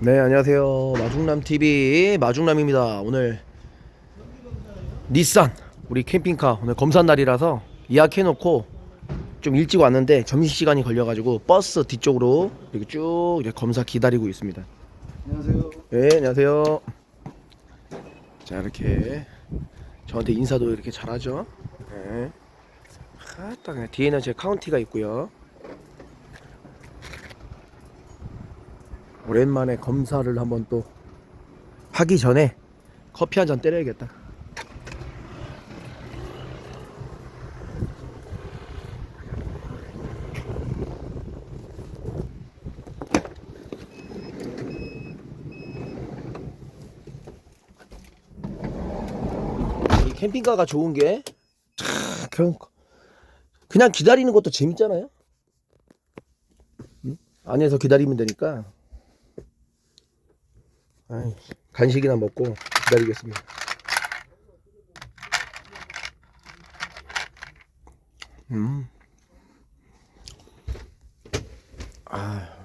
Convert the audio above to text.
네 안녕하세요. 마중남 TV 마중남입니다. 오늘 닛산 우리 캠핑카 오늘 검사 날이라서 예약해놓고 좀 일찍 왔는데 점심시간이 걸려가지고 버스 뒤쪽으로 이렇게 쭉 이렇게 검사 기다리고 있습니다. 안녕하세요. 네 안녕하세요. 자 이렇게 저한테 인사도 이렇게 잘하죠? 네. 아따 그냥 뒤에는 제 카운티가 있고요 오랜만에 검사를 한번 또 하기 전에 커피 한 잔 때려야겠다 이 캠핑카가 좋은 게 참, 그냥, 기다리는 것도 재밌잖아요. 응? 안에서 기다리면 되니까. 아이, 간식이나 먹고 기다리겠습니다. 음. 아.